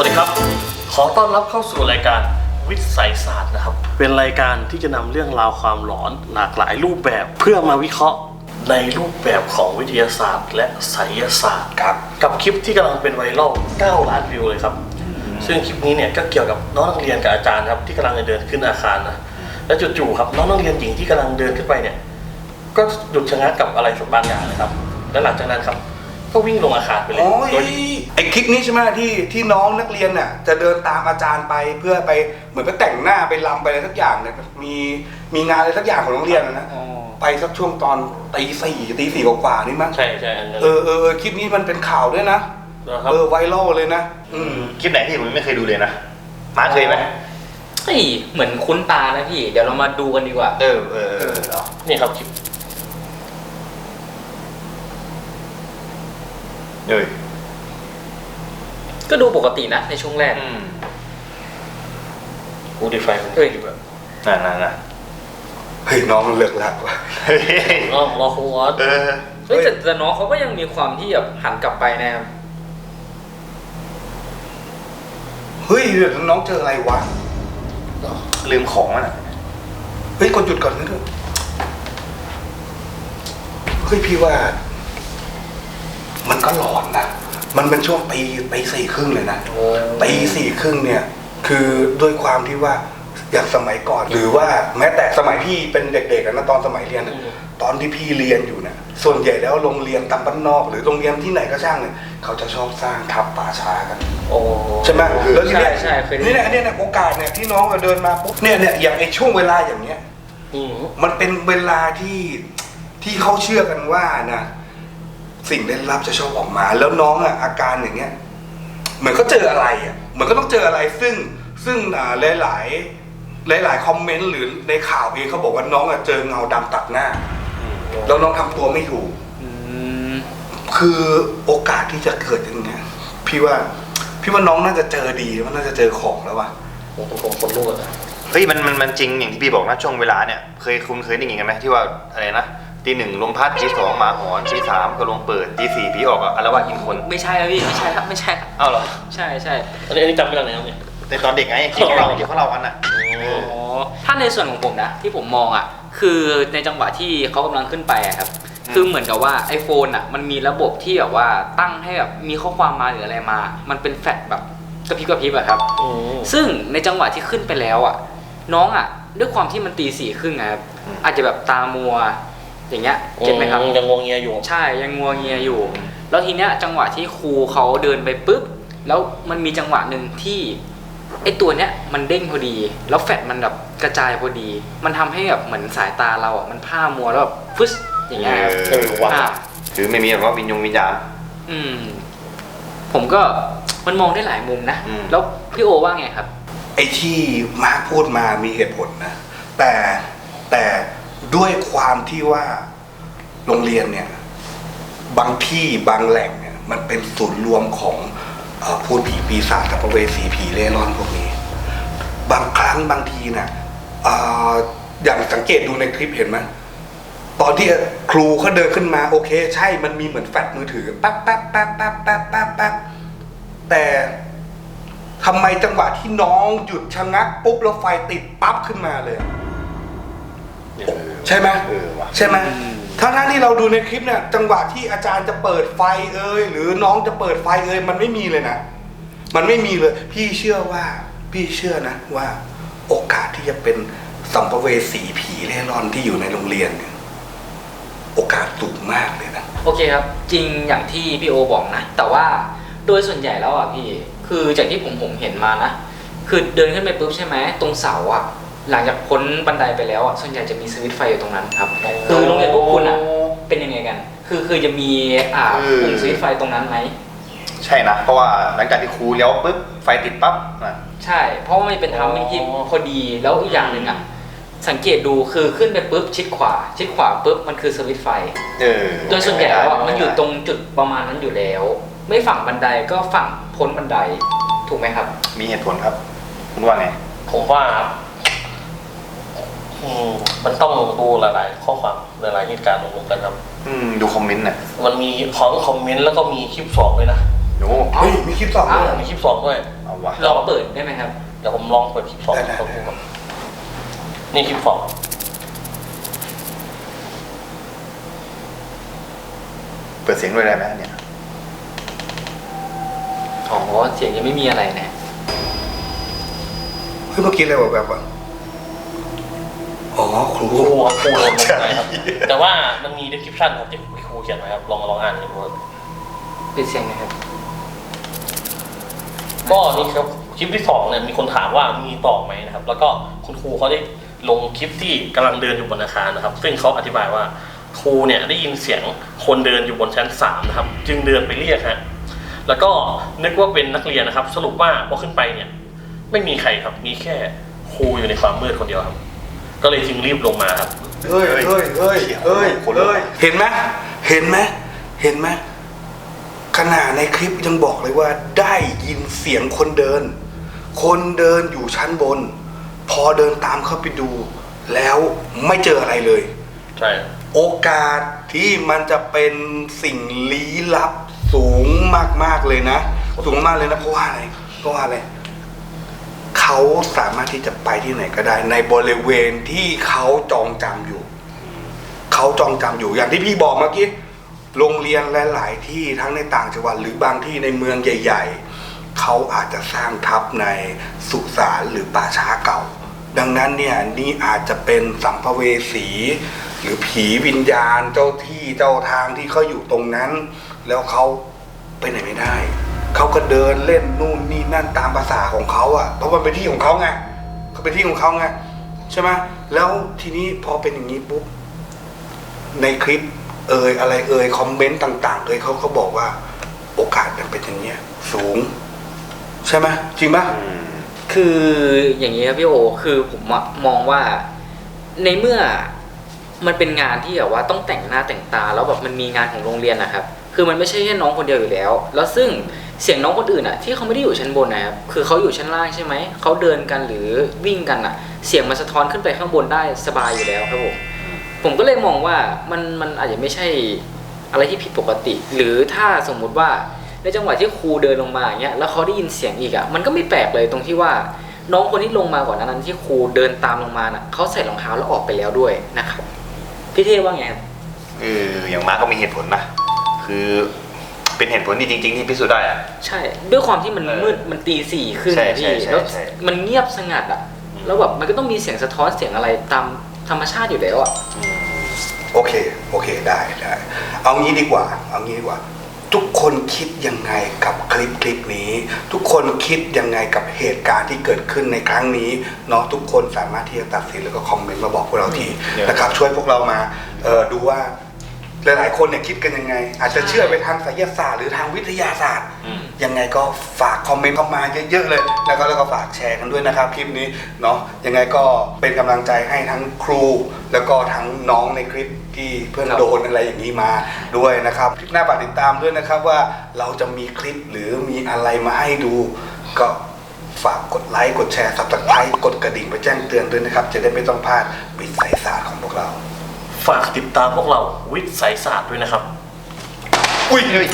วัสดีครับ ขอต้อนรับเข้าสู่รายการวิสัยศาสตร์นะครับ เป็นรายการที่จะนำเรื่องราวความหลอนหลากหลายรูปแบบเพื่อมาวิเคราะห์ในรูปแบบของวิทยาศาสตร์ และไสยศาสตร์ครับ กับคลิปที่กำลังเป็นไวรัล9ล้านวิวเลยครับ ซึ่งคลิปนี้เนี่ยก็เกี่ยวกับน้องนักเรียนกับอาจารย์ครับที่กำลังจะเดินขึ้นอาคารนะและจู่ๆครับน้องนักเรียนหญิงที่กำลังเดินขึ้นไปเนี่ย ก็หยุดชะงักกับอะไรสักบางอย่างนะครับ และหลังจากนั้นครับ ก็วิ่งลงอาคารไปเลยโอ้ยโดย ไอคลิปนี้ใช่ไหมที่ที่น้องนักเรียนน่ะจะเดินตามอาจารย์ไปเพื่อไปเหมือนไปแต่งหน้าไปรำไปอะไรสักอย่างเนี่ยมีมีงานอะไรสักอย่างของโรงเรียนนะนะไปสักช่วงตอนตีสี่ตีสี่กว่าๆนี่มั้งใช่ใช่อันนั้นเออเออเออคลิปนี้มันเป็นข่าวด้วยนะนะครับเออไวรัลเลยนะ อืม คลิปไหนที่ผมไม่เคยดูเลยนะมาร์คเคยไหมเฮ้ยเหมือนคุ้นตานะพี่ เดี๋ยวเรามาดูกันดีกว่า เออเออเออเอานี่ครับคลิปเอ้ย ก็ดูปกตินะในช่วงแรก อืมกูดีไฟมันเฮ้ยแบบนั่นนั่นนั่นเฮ้ยน้องมันเลิกแล้วว่ะเฮ้ยรอรอครูออสเออเฮ้ยแต่แต่น้องเขาก็ยังมีความที่แบบหันกลับไปนะครับเฮ้ยเดี๋ยวน้องเจออะไรวะลืมของมันอะเฮ้ยกดหยุดก่อนนะเถอะเฮ้ยพี่ว่า มันก็หลอนนะ มันเป็นช่วงตีตีสี่ครึ่งเลยนะโอ้ตีสี่ครึ่งเนี่ยคือด้วยความที่ว่าอย่างสมัยก่อน หรือว่าแม้แต่สมัยพี่เป็นเด็กๆอะนะตอนสมัยเรียนอะตอนที่พี่เรียนอยู่เนี่ยส่วนใหญ่แล้วโรงเรียนตามบ้านนอก หรือโรงเรียนที่ไหนก็ช่างเนี่ยเขาจะชอบสร้างทับป่าช้ากันโอ้ใช่ไหมแล้วทีเนี้ยใช่ใช่เคยได้นี่แหละเนี่ยเนี่ยโอกาสเนี่ยที่น้องเดินมาปุ๊บเนี่ยเนี่ยอย่างไอ้ช่วงเวลาอย่างเนี้ยอืมมันเป็นเวลาที่ที่เขาเชื่อกันว่านะ สิ่งเล่นลับจะชอบออกมา แล้วน้องอะอาการอย่างเงี้ยเหมือนก็เจออะไรอะเหมือนก็ต้องเจออะไรซึ่งซึ่งอ่าหลายหลายหลายหลายๆคอมเมนต์หรือในข่าวเองเขาบอกว่าน้องอะเจอเงาดำตัดหน้าแล้วน้องทำตัวไม่ถูกอืมคือโอกาสที่จะเกิดอย่างเงี้ยพี่ว่าพี่ว่าน้องน่าจะเจอดีมันน่าจะเจอของแล้วว่ะผมผมผมคนลูกอะเฮ้ยมันมันมันจริงอย่างที่พี่บอกนะช่วงเวลาเนี่ยเคยคุณเคยได้ยินกันไหมที่ว่าอะไรนะ ตีหนึ่งลมพัดตีสองหมาหอนตีสามก็ลงเปิดตีสี่ผีออกอะอารวาสกินคนไม่ใช่ครับพี่ไม่ใช่ครับไม่ใช่ครับเอ้าเหรอใช่ใช่อันนี้อันนี้จำไม่ได้แล้วเนี่ย ในตอนเด็กไงที่เขาเล่าที่เขาเล่ากันอะอ๋อถ้าในส่วนของผมนะ ที่ผมมองอะ คือในจังหวะที่เขากำลังขึ้นไปอะครับคือเหมือนกับว่า iPhone อะมันมีระบบที่แบบว่าตั้งให้แบบมีข้อความมาหรืออะไรมา มันเป็นแฟลชแบบกระพริบกระพริบอะครับ อืมซึ่งในจังหวะที่ขึ้นไปแล้วอะ น้องอะ ด้วยความที่มันตีสี่ครึ่งอะครับอืมอาจจะแบบตามัว อย่างเงี้ยเก็ตไหมครับยังงวงเงียอยู่ ใช่ยังงัวเงียอยู่ แล้วทีเนี้ยจังหวะที่ครูเขาเดินไปปุ๊บแล้วมันมีจังหวะหนึ่งที่ไอตัวเนี้ยมันเด้งพอดี แล้วแฟลชมันแบบกระจายพอดี มันทำให้แบบเหมือนสายตาเราอะมันผ้ามัวแล้วแบบฟึสอย่างเงี้ยครับเออว่ะอ่าคือไม่มีแบบว่าวิญญงวิญญาณอืม ผมก็มันมองได้หลายมุมนะอืมแล้วพี่โอว่าไงครับ ไอ้ที่มาร์คพูดมามีเหตุผลนะ แต่แต่ ด้วยความที่ว่าโรงเรียนเนี่ย บางที่บางแหล่งเนี่ย มันเป็นศูนย์รวมของอพูดผีปีศาจสัมภเวสีผีเร่ร่อนพวกนี้ บางครั้งบางทีน่ะเอ่ออย่างสังเกตดูในคลิปเห็นไหมตอนที่ครูเขาเดินขึ้นมาโอเค ใช่มันมีเหมือนแฟลชมือถือแป๊บแป๊บแป๊บแป๊บแป๊บแป๊บแป๊บแต่ทำไมจังหวะที่น้องหยุดชะงักปุ๊บแล้วไฟติดปั๊บขึ้นมาเลย ใช่ไหมเออว่ะ ใช่ไหมอืมทั้งทั้งๆที่เราดูในคลิปเนี่ยจังหวะที่อาจารย์จะเปิดไฟเอ่ยหรือน้องจะเปิดไฟเอ่ยมันไม่มีเลยนะ มันไม่มีเลย พี่เชื่อว่า พี่เชื่อนะว่า โอกาสที่จะเป็นสัมภเวสีผีเร่ร่อนที่อยู่ในโรงเรียนเนี่ยโอกาสสูงมากเลยนะ โอเคครับ จริงอย่างที่พี่โอบอกนะ แต่ว่าโดยส่วนใหญ่แล้วอะพี่ คือจากที่ผมผมเห็นมานะ คือเดินขึ้นไปปุ๊บใช่ไหมตรงเสาอะ หลังจากพ้นบันไดไปแล้วอะส่วนใหญ่จะมีสวิตช์ไฟอยู่ตรงนั้นครับคือโรงเรียนพวกคุณอะเป็นยังไงกัน คือคือจะมีอ่าเออปุ่มสวิตช์ไฟตรงนั้นไหมใช่นะ เพราะว่าหลังจากที่ครูเลี้ยวปุ๊บไฟติดปั๊บอะใช่ เพราะว่ามันเป็นทางมิ่งที่พอดีแล้วอีกอย่างหนึ่งอะสังเกตดูคือขึ้นไปปุ๊บชิดขวา ชิดขวาปุ๊บมันคือสวิตช์ไฟ เออโดยส่วนใหญ่แล้วอะมันอยู่ตรงจุดประมาณนั้นอยู่แล้ว ไม่ฝั่งบันไดก็ฝั่งพ้นบันไดถูกไหมครับ มีเหตุผลครับ คุณว่าไงผมว่า อืมมันต้องดูหลายๆ ข้อความหลายๆเหตุการณ์รวมๆกันครับ อืมดูคอมเมนต์น่ะมันมีของคอมเมนต์แล้วก็มีคลิปสองเลยนะโอ้เฮ้ยมีคลิปสองด้วยเหรอมีคลิปสองด้วยเอาวะลองเปิดได้ไหมครับ เดี๋ยวผมลองเปิดคลิปสองได้ให้ได้เขาดูก่อนนี่คลิปสองเปิดเสียงด้วยได้ไหมอันเนี่ยอ๋อเสียงยังไม่มีอะไรนะเฮ้ยเมื่อกี้อะไรแบบแบบว่า อ๋อครูครูครูลงไปครับแต่ว่ามันมี description ครับที่ครูเขียนไว้ครับลองลองอ่านดูครับปิดเสียงหนะครับ ก็นี่ครับคลิปที่สองเนี่ยมีคนถามว่ามีต่อไหมนะครับ แล้วก็คุณครูเขาได้ลงคลิปที่กำลังเดินอยู่บนอาคารนะครับ ซึ่งเขาอธิบายว่าครูเนี่ยได้ยินเสียงคนเดินอยู่บนชั้นสามนะครับ จึงเดินไปเรียกฮะแล้วก็นึกว่าเป็นนักเรียนนะครับ สรุปว่าพอขึ้นไปเนี่ย ไม่มีใครครับมีแค่ครูอยู่ในความมืดคนเดียวครับ ก็เลยจึงรีบลงมาครับเฮ้ยเฮ้ยเฮ้ยเฮ้ยคนลุกเฮ้ยเห็นไหมเห็นไหมเห็นไหมขนาดในคลิปยังบอกเลยว่าได้ยินเสียงคนเดิน คนเดินอยู่ชั้นบน พอเดินตามเข้าไปดู แล้วไม่เจออะไรเลย ใช่โอกาสที่มันจะเป็นสิ่งลี้ลับสูงมากๆเลยนะ สูงมากเลยนะเพราะว่าอะไรเพราะว่าอะไร เขาสามารถที่จะไปที่ไหนก็ได้ ในบริเวณที่เขาจองจำอยู่ เขาจองจำอยู่อย่างที่พี่บอกเมื่อกี้โรงเรียนหลาย ๆ ที่ทั้งในต่างจังหวัดหรือบางที่ในเมืองใหญ่ ๆ เขาอาจจะสร้างทับในสุสานหรือป่าช้าเก่า ดังนั้นเนี่ยนี่อาจจะเป็นสัมภเวสี หรือผีวิญญาณเจ้าที่เจ้าทางที่เขาอยู่ตรงนั้น แล้วเขาไปไหนไม่ได้ เขาก็เดินเล่นนู่นนี่นั่นตามภาษาของเขาอะ่ะเพราะมันเป็นที่ของเขาไงเขาเป็นที่ของเขาไงใช่ไหมแล้วทีนี้พอเป็นอย่างนี้ปุ๊บในคลิป เอ่ยอะไรเอ่ยคอมเมนต์ต่าง ๆ เอ่ยเขาเขาบอกว่า โอกาสมันเป็นอย่างเนี้ย สูง ใช่ไหมจริงปะคืออย่างนี้ครับพี่โอ คือผมมองว่าในเมื่อมันเป็นงานที่แบบว่าต้องแต่งหน้าแต่งตา แล้วแบบมันมีงานของโรงเรียนนะครับ คือมันไม่ใช่แค่น้องคนเดียวอยู่แล้ว แล้วซึ่งเสียงน้องคนอื่นอะที่เขาไม่ได้อยู่ชั้นบนนะครับคือเขาอยู่ชั้นล่างใช่ไหมเขาเดินกันหรือวิ่งกันอะเสียงมันสะท้อนขึ้นไปข้างบนได้สบายอยู่แล้วครับผมผมก็เลยมองว่ามันมันอาจจะไม่ใช่อะไรที่ผิดปกติ หรือถ้าสมมุติว่าในจังหวะที่ครูเดินลงมาอย่างเงี้ยแล้วเขาได้ยินเสียงอีกอะ่ะมันก็ไม่แปลกเลยตรงที่ว่าน้องคนที่ลงมาก่อนนั้นที่ครูเดินตามลงมาน่ะเขาใส่รองเท้าแล้วออกไปแล้วด้วยนะครับพี่เทว่าไงครับเอออย่างมาก็มีเหตุผลนะ คือเป็นเหตุผลที่จริง ๆ ที่พิสูจน์ได้อะ ใช่ ด้วยความที่มันเออมืดมันตีสี่ขึ้นใช่นะพี่ใช่ใช่แล้วใช่มันเงียบสงัดอะ่ะ อืม แล้วแบบมันก็ต้องมีเสียงสะท้อนเสียงอะไรตามธรรมชาติอยู่แล้วอะ โอเค โอเค ได้ได้เอางี้ดีกว่า เอางี้ดีกว่า ทุกคนคิดยังไงกับคลิปคลิปนี้ ทุกคนคิดยังไงกับเหตุการณ์ที่เกิดขึ้นในครั้งนี้เนาะทุกคนสามารถที่จะตัดสินแล้วก็คอมเมนต์มาบอกพวกเราทีเดี๋ยว นะครับ ช่วยพวกเรามาเอ่อดูว่า หลายๆคนเนี่ยคิดกันยังไง อาจจะเชื่อไปทางไสยศาสตร์หรือทางวิทยาศาสตร์ อืม ยังไงก็ฝากคอมเมนต์เข้ามาเยอะๆเลย แล้วก็แล้วก็ฝากแชร์กันด้วยนะครับคลิปนี้เนาะยังไงก็เป็นกำลังใจให้ทั้งครู แล้วก็ทั้งน้องในคลิปที่เพื่อนครับโดนอะไรอย่างนี้มาด้วยนะครับคลิปหน้าฝากติดตามด้วยนะครับว่าเราจะมีคลิปหรือมีอะไรมาให้ดู ก็ฝากกดไลค์กดแชร์สับสไครต์กดกระดิ่งไปแจ้งเตือนด้วยนะครับ จะได้ไม่ต้องพลาดวิสัยศาสตร์ของพวกเรา ฝากติดตามพวกเราวิทย์สายศาสตร์ด้วยนะครับ อุ้ยเฮ้ย